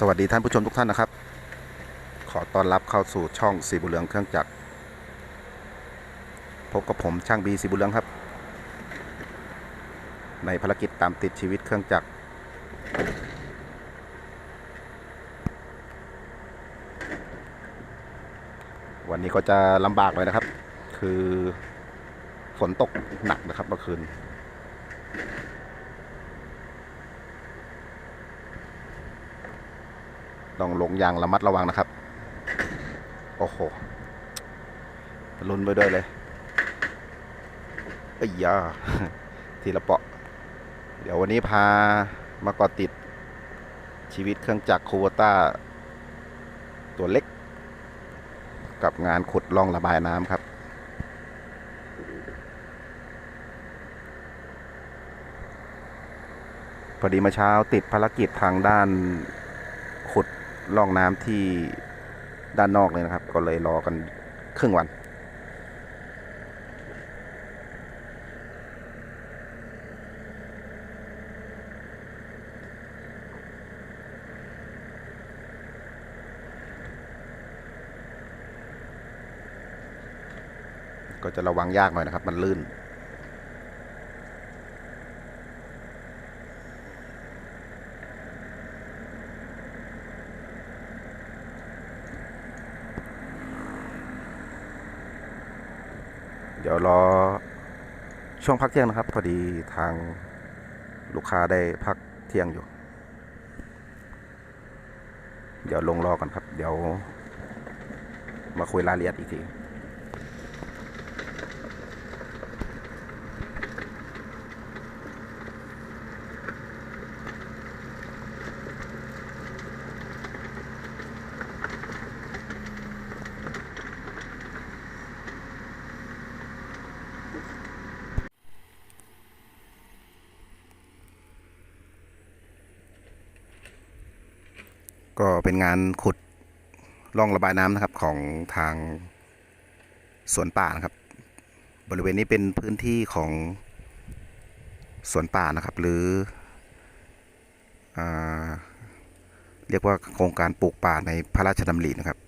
สวัสดีท่านผู้ชมทุกท่านนะครับ ขอต้อนรับเข้าสู่ช่องสีบุเหลืองเครื่องจักรพบกับผมช่างบีสีบุเหลืองครับ ในภารกิจตามติดชีวิตเครื่องจักรวันนี้ก็จะลำบากเลยนะครับ คือฝนตกหนักนะครับเมื่อคืน ต้องลงยางระมัดระวังนะครับ โอ้โหลุ้นไปด้วยเลยไอ้ยยาทีละเปาะ เดี๋ยววันนี้พามากอติดชีวิตเครื่องจักรคูวต้า ตัวเล็ก กับงานขุดร่องระบายน้ำครับ พอดีเมาเช้าติดภารกิจทางด้าน ขุดร่องน้ำที่ด้านนอกเลยนะครับ ก็เลยรอกันครึ่งวันก็จะระวังยากหน่อยนะครับ มันลื่น ดี๋ยวรอช่วงพักเที่ยงนะครับ พอดีทางลูกค้าได้พักเที่ยงอยู่ เดี๋ยวลงรอกันครับ เดี๋ยวมาคุยรายละเอียดอีกที ก็เป็นงานขุดร่องระบายน้ำนะครับของทางสวนป่านะครับ บริเวณนี้เป็นพื้นที่ของสวนป่านะครับ หรืออเรียกว่าโครงการปลูกป่าในพระราชดำรินะครับ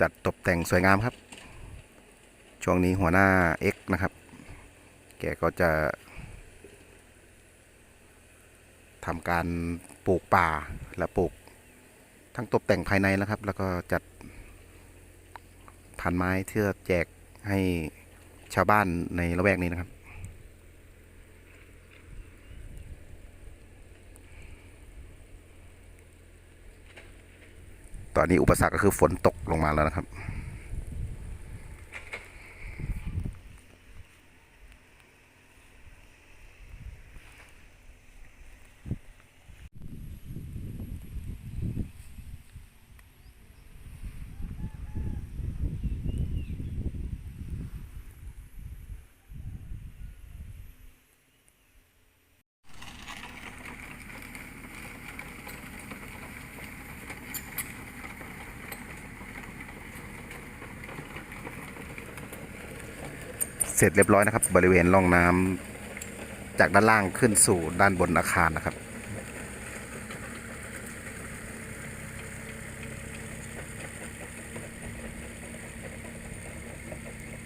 จัดตกแต่งสวยงามครับ ช่วงนี้หัวหน้า X นะครับ แกก็จะทำการปลูกป่าและปลูก ทั้งตกแต่งภายในนะครับ แล้วก็จัดพันไม้เพื่อแจกให้ชาวบ้านในละแวกนี้นะครับตอนนี้อุปสรรคก็คือฝนตกลงมาแล้วนะครับ สร็จเรียบร้อยนะครับ บริเวณร่องน้ำจากด้านล่างขึ้นสู่ด้านบนอาคารนะครับ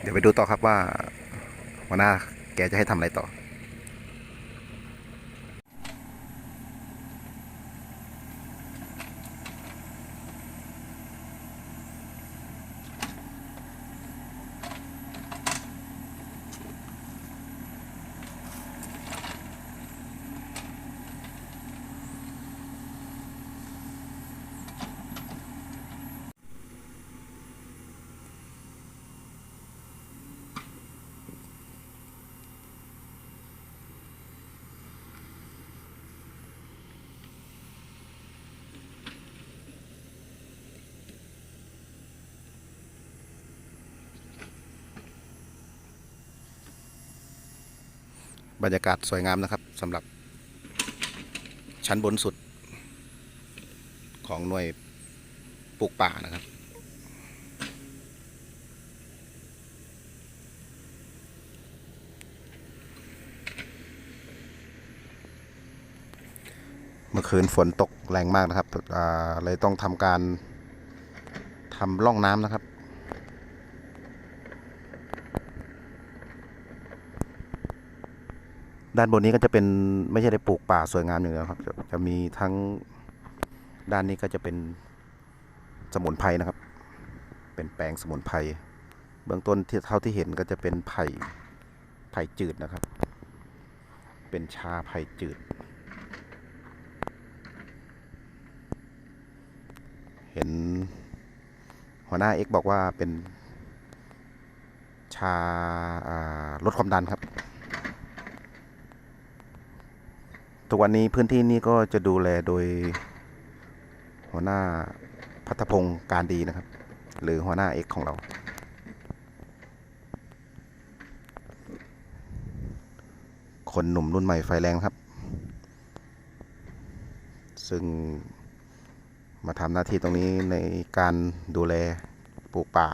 เดี๋ยวไปดูต่อครับว่าวันหน้าแกจะให้ทำอะไรต่อ บรรยากาศสวยงามนะครับสำหรับชั้นบนสุดของหน่วยปลูกป่านะครับ เมื่อคืนฝนตกแรงมากนะครับเลยต้องทำการทำร่องน้ำนะครับ ด้านบนนี้ก็จะเป็นไม่ใช่ได้ปลูกป่าสวยงามอย่างเดียวครับจะจะมีทั้งด้านนี้ก็จะเป็นสมุนไพรนะครับ เป็นแปลงสมุนไพรเบื้องต้นที่เท่าที่เห็นก็จะเป็นไผ่ไผ่จืดนะครับ เป็นชาไผ่จืด เห็นหัวหน้าเอ็กบอกว่าเป็นชาาลดความดันครับ ทุกวันนี้พื้นที่นี้ก็จะดูแลโดย หัวหน้าพัฒพงศ์การดีนะครับ หรือหัวหน้าเอกของเรา คนหนุ่มรุ่นใหม่ไฟแรงครับ ซึ่งมาทำหน้าที่ตรงนี้ในการดูแลปลูกป่า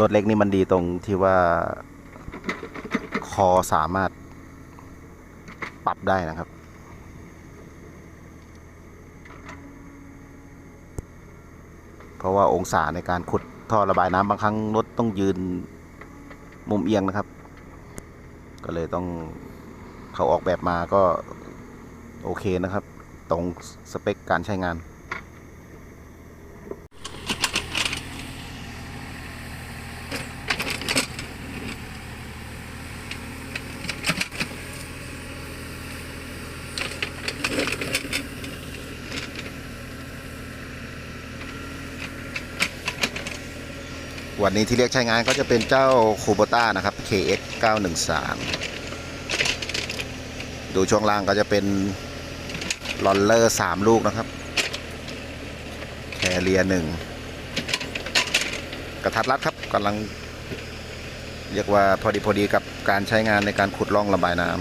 รถเล็กนี่มันดีตรงที่ว่าคอสามารถปรับได้นะครับ เพราะว่าองศาในการขุดท่อระบายน้ำบางครั้งรถต้องยืนมุมเอียงนะครับ ก็เลยต้องเขาออกแบบมาก็โอเคนะครับ ตรงสเปคการใช้งาน วันนี้ที่เรียกใช้งานก็จะเป็นเจ้าคูโบต้านะครับ KX 913 ดูช่วงล่างก็จะเป็นลอนเลอร์3ลูกนะครับ แคเรียหนึ่งกระทัดรัดครับกำลัง เรียกว่าพอดีพอดีกับการใช้งานในการขุดร่องระบายน้ำ บ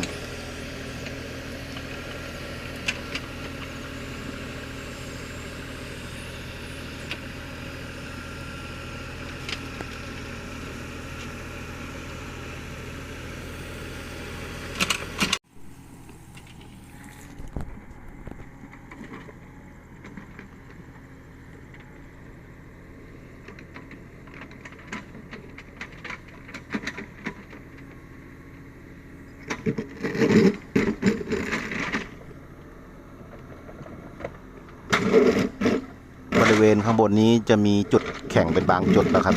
ริเวณข้างบนนี้จะมีจุดแข็งเป็นบางจุดนะครับ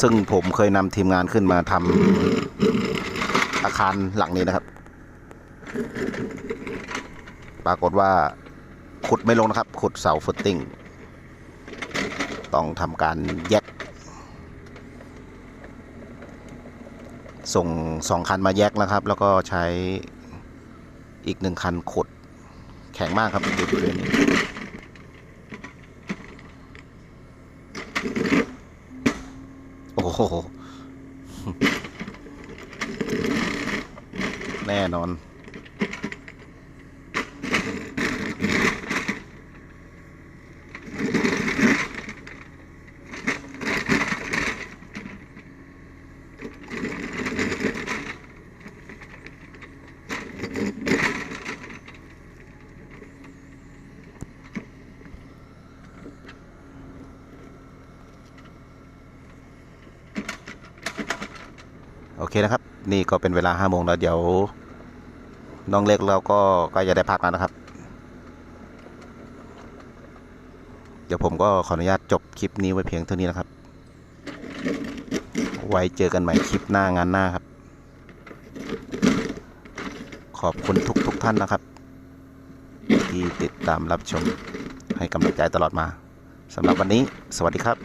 ซึ่งผมเคยนำทีมงานขึ้นมาทำอาคารหลังนี้นะครับ ปรากฏว่าขุดไม่ลงนะครับ ขุดเสาฟุตติ้ง ต้องทำการแยก ส่งสองคันมาแยกนะครับ แล้วก็ใช้อีกหนึ่งคันขุด แข็งมากครับดูบริเวณนี้โอ้โห แน่นอน อเคนะครับ นี่ก็เป็นเวลาห้าโมงแล้วเดี๋ยว น้องเล็กเราก็ก็จะได้พักแล้วนะครับ เดี๋ยวผมก็ขออนุญาตจบคลิปนี้ไว้เพียงเท่านี้นะครับ ไว้เจอกันใหม่คลิปหน้างานหน้าครับ ขอบคุณทุกทุกท่านนะครับ ที่ติดตามรับชมให้กำลังใจตลอดมาสำหรับวันนี้ สวัสดีครับ